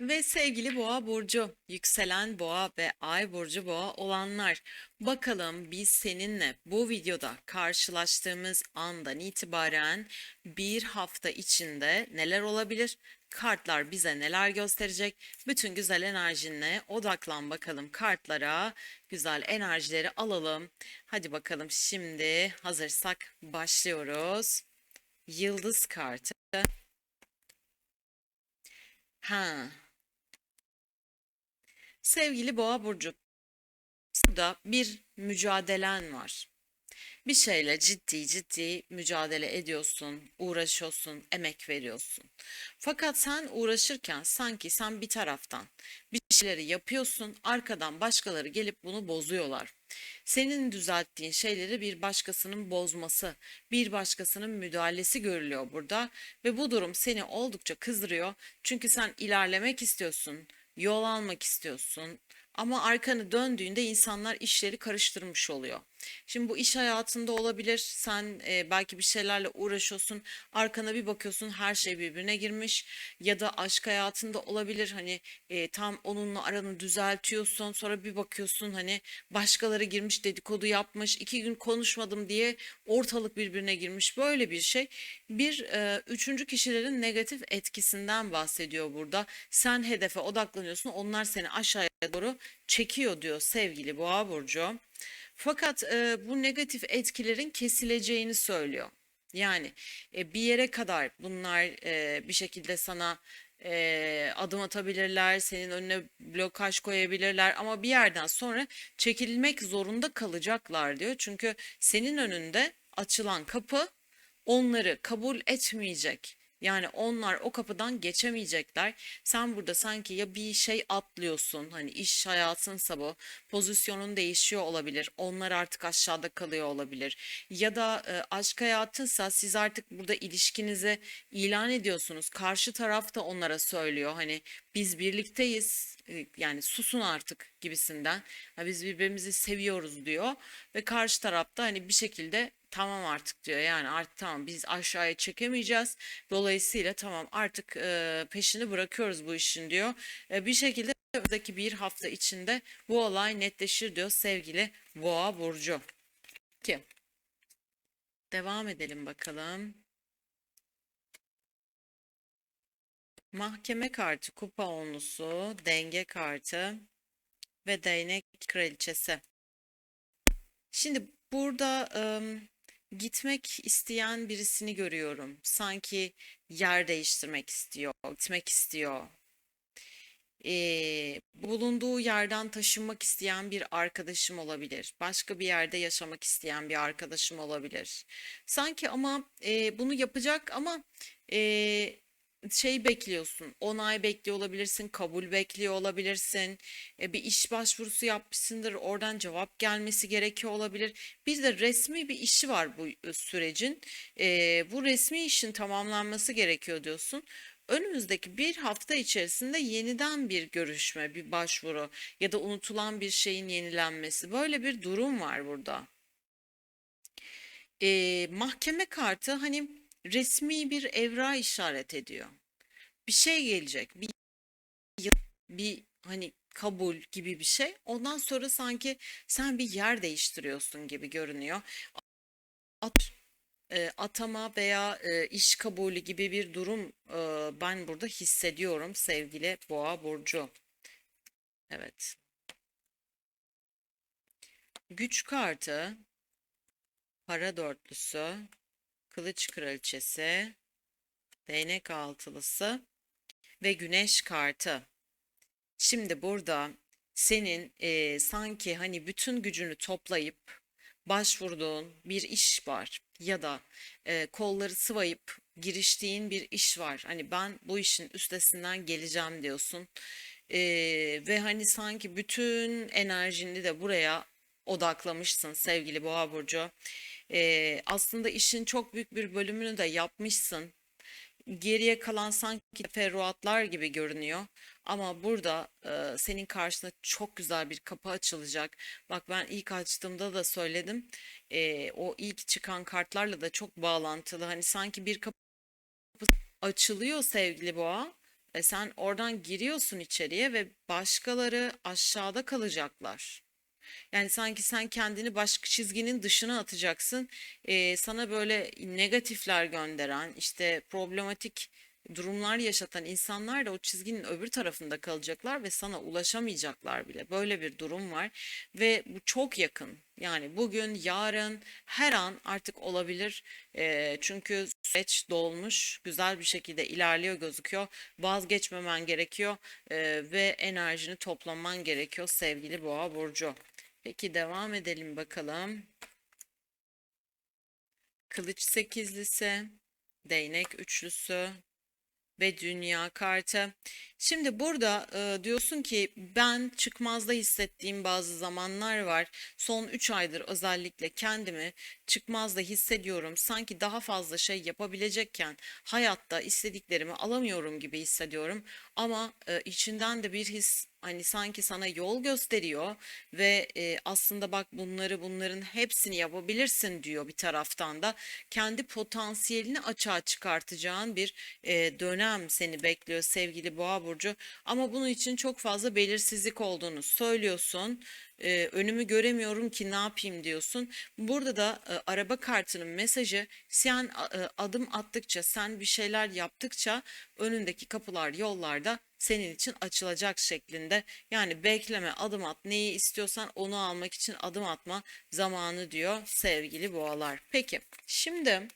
Ve sevgili Boğa burcu, yükselen Boğa ve Ay burcu Boğa olanlar, bakalım biz seninle bu videoda karşılaştığımız andan itibaren bir hafta içinde neler olabilir? Kartlar bize neler gösterecek? Bütün güzel enerjinle odaklan bakalım kartlara. Güzel enerjileri alalım. Hadi bakalım şimdi hazırsak başlıyoruz. Yıldız kartı. Ha, Sevgili Boğa burcu, burada bir mücadelen var. Bir şeyle ciddi ciddi mücadele ediyorsun, uğraşıyorsun, emek veriyorsun. Fakat sen uğraşırken sanki sen bir taraftan bir şeyleri yapıyorsun, arkadan başkaları gelip bunu bozuyorlar. Senin düzelttiğin şeyleri bir başkasının bozması, bir başkasının müdahalesi görülüyor burada ve bu durum seni oldukça kızdırıyor. Çünkü sen ilerlemek istiyorsun, yol almak istiyorsun ama arkanı döndüğünde insanlar işleri karıştırmış oluyor. Şimdi bu iş hayatında olabilir. Sen e, belki bir şeylerle uğraşıyorsun. Arkana bir bakıyorsun her şey birbirine girmiş. Ya da aşk hayatında olabilir. Hani e, tam onunla aranı düzeltiyorsun. Sonra bir bakıyorsun hani başkaları girmiş dedikodu yapmış. iki gün konuşmadım diye ortalık birbirine girmiş. Böyle bir şey. Bir e, üçüncü kişilerin negatif etkisinden bahsediyor burada. Sen hedefe odaklanıyorsun. Onlar seni aşağıya doğru çekiyor diyor sevgili Boğa burcu. Fakat e, bu negatif etkilerin kesileceğini söylüyor. Yani e, bir yere kadar bunlar e, bir şekilde sana e, adım atabilirler, senin önüne blokaj koyabilirler ama bir yerden sonra çekilmek zorunda kalacaklar diyor. Çünkü senin önünde açılan kapı onları kabul etmeyecek. Yani onlar o kapıdan geçemeyecekler. Sen burada sanki ya bir şey atlıyorsun. Hani iş hayatınsa bu. Pozisyonun değişiyor olabilir. Onlar artık aşağıda kalıyor olabilir. Ya da e, aşk hayatınsa siz artık burada ilişkinizi ilan ediyorsunuz. Karşı taraf da onlara söylüyor. Hani biz birlikteyiz. e, Yani susun artık gibisinden. Ha, biz birbirimizi seviyoruz diyor ve karşı tarafta hani bir şekilde tamam artık diyor. Yani artık tamam biz aşağıya çekemeyeceğiz. Dolayısıyla tamam artık e, peşini bırakıyoruz bu işin diyor. E, bir şekilde önümüzdeki bir hafta içinde bu olay netleşir diyor sevgili Boğa burcu. Ki devam edelim bakalım. Mahkeme kartı, kupa onlusu, denge kartı ve değnek kraliçesi. Şimdi burada ım, gitmek isteyen birisini görüyorum. Sanki yer değiştirmek istiyor, gitmek istiyor. Ee, bulunduğu yerden taşınmak isteyen bir arkadaşım olabilir. Başka bir yerde yaşamak isteyen bir arkadaşım olabilir. Sanki ama e, bunu yapacak ama e, şey bekliyorsun, onay bekliyor olabilirsin, kabul bekliyor olabilirsin, e, bir iş başvurusu yapmışsındır, oradan cevap gelmesi gerekiyor olabilir. Bir de resmi bir işi var bu e, sürecin. E, bu resmi işin tamamlanması gerekiyor diyorsun. Önümüzdeki bir hafta içerisinde yeniden bir görüşme, bir başvuru ya da unutulan bir şeyin yenilenmesi. Böyle bir durum var burada. E, mahkeme kartı hani resmi bir evra işaret ediyor. Bir şey gelecek, bir bir hani kabul gibi bir şey. Ondan sonra sanki sen bir yer değiştiriyorsun gibi görünüyor. At, e, atama veya e, iş kabulü gibi bir durum e, ben burada hissediyorum sevgili Boğa burcu. Evet. Güç kartı, para dörtlüsü, kılıç kraliçesi, değnek altılısı ve güneş kartı. Şimdi burada senin e, sanki hani bütün gücünü toplayıp başvurduğun bir iş var ya da e, kolları sıvayıp giriştiğin bir iş var. Hani ben bu işin üstesinden geleceğim diyorsun. E, ve hani sanki bütün enerjini de buraya odaklamışsın sevgili Boğa burcu. E, aslında işin çok büyük bir bölümünü de yapmışsın. Geriye kalan sanki teferruatlar gibi görünüyor. Ama burada e, senin karşına çok güzel bir kapı açılacak. Bak ben ilk açtığımda da söyledim. E, o ilk çıkan kartlarla da çok bağlantılı. Hani sanki bir kapı açılıyor sevgili boğa. E sen oradan giriyorsun içeriye ve başkaları aşağıda kalacaklar. Yani sanki sen kendini başka çizginin dışına atacaksın. Ee, sana böyle negatifler gönderen, işte problematik durumlar yaşatan insanlar da o çizginin öbür tarafında kalacaklar ve sana ulaşamayacaklar bile. Böyle bir durum var ve bu çok yakın. Yani bugün, yarın, her an artık olabilir. Ee, çünkü süreç dolmuş, güzel bir şekilde ilerliyor gözüküyor. Vazgeçmemen gerekiyor ee, ve enerjini toplaman gerekiyor sevgili Boğa burcu. Peki devam edelim bakalım. Kılıç sekizlisi, değnek üçlüsü ve dünya kartı. Şimdi burada e, diyorsun ki ben çıkmazda hissettiğim bazı zamanlar var. Son 3 aydır özellikle kendimi çıkmazda hissediyorum. Sanki daha fazla şey yapabilecekken hayatta istediklerimi alamıyorum gibi hissediyorum. Ama e, içinden de bir his hani sanki sana yol gösteriyor ve e, aslında bak bunları bunların hepsini yapabilirsin diyor bir taraftan da. Kendi potansiyelini açığa çıkartacağın bir e, dönem seni bekliyor sevgili Boğa burcu. Ama bunun için çok fazla belirsizlik olduğunu söylüyorsun. E, önümü göremiyorum ki ne yapayım diyorsun. Burada da e, araba kartının mesajı sen e, adım attıkça sen bir şeyler yaptıkça önündeki kapılar yollarda senin için açılacak şeklinde. Yani bekleme adım at neyi istiyorsan onu almak için adım atma zamanı diyor sevgili boğalar. Peki şimdi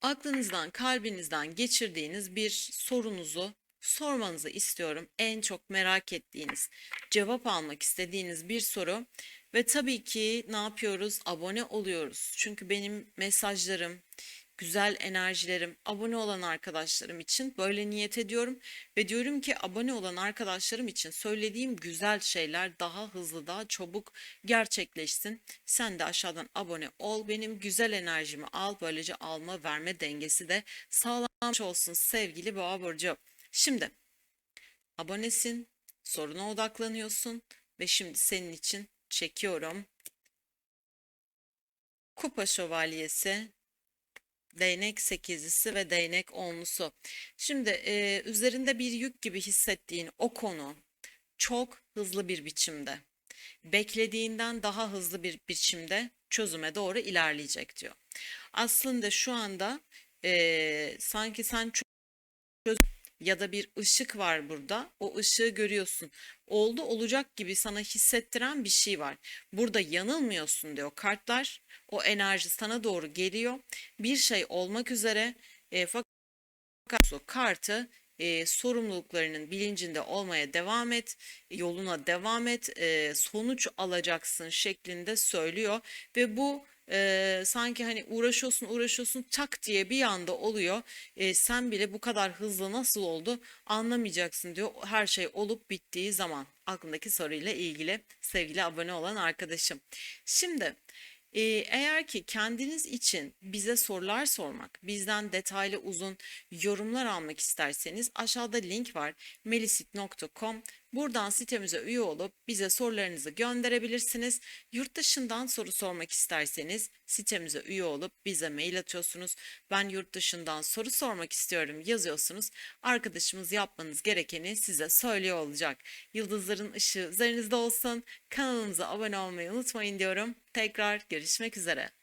aklınızdan kalbinizden geçirdiğiniz bir sorunuzu sormanızı istiyorum. En çok merak ettiğiniz, cevap almak istediğiniz bir soru ve tabii ki ne yapıyoruz? Abone oluyoruz. Çünkü benim mesajlarım, güzel enerjilerim, abone olan arkadaşlarım için böyle niyet ediyorum ve diyorum ki abone olan arkadaşlarım için söylediğim güzel şeyler daha hızlı, daha çabuk gerçekleşsin. Sen de aşağıdan abone ol, benim güzel enerjimi al, böylece alma verme dengesi de sağlanmış olsun sevgili Boğa burcu. Şimdi abonesin, soruna odaklanıyorsun ve şimdi senin için çekiyorum. Kupa şövalyesi, değnek sekizlisi ve değnek onlusu. Şimdi e, üzerinde bir yük gibi hissettiğin o konu çok hızlı bir biçimde, beklediğinden daha hızlı bir biçimde çözüme doğru ilerleyecek diyor. Aslında şu anda e, sanki sen ya da bir ışık var burada. O ışığı görüyorsun. Oldu olacak gibi sana hissettiren bir şey var. Burada yanılmıyorsun diyor kartlar. O enerji sana doğru geliyor. Bir şey olmak üzere e, fakat kartı e, sorumluluklarının bilincinde olmaya devam et, yoluna devam et, e, sonuç alacaksın şeklinde söylüyor ve bu e, sanki hani uğraşıyorsun uğraşıyorsun tak diye bir anda oluyor. E, sen bile bu kadar hızlı nasıl oldu anlamayacaksın diyor. Her şey olup bittiği zaman aklındaki soruyla ilgili sevgili abone olan arkadaşım. Şimdi ee, eğer ki kendiniz için bize sorular sormak, bizden detaylı uzun yorumlar almak isterseniz aşağıda link var melisit.com Buradan sitemize üye olup bize sorularınızı gönderebilirsiniz. Yurt dışından soru sormak isterseniz sitemize üye olup bize mail atıyorsunuz. Ben yurt dışından soru sormak istiyorum yazıyorsunuz. Arkadaşımız yapmanız gerekeni size söylüyor olacak. Yıldızların ışığı üzerinizde olsun. Kanalımıza abone olmayı unutmayın diyorum. Tekrar görüşmek üzere.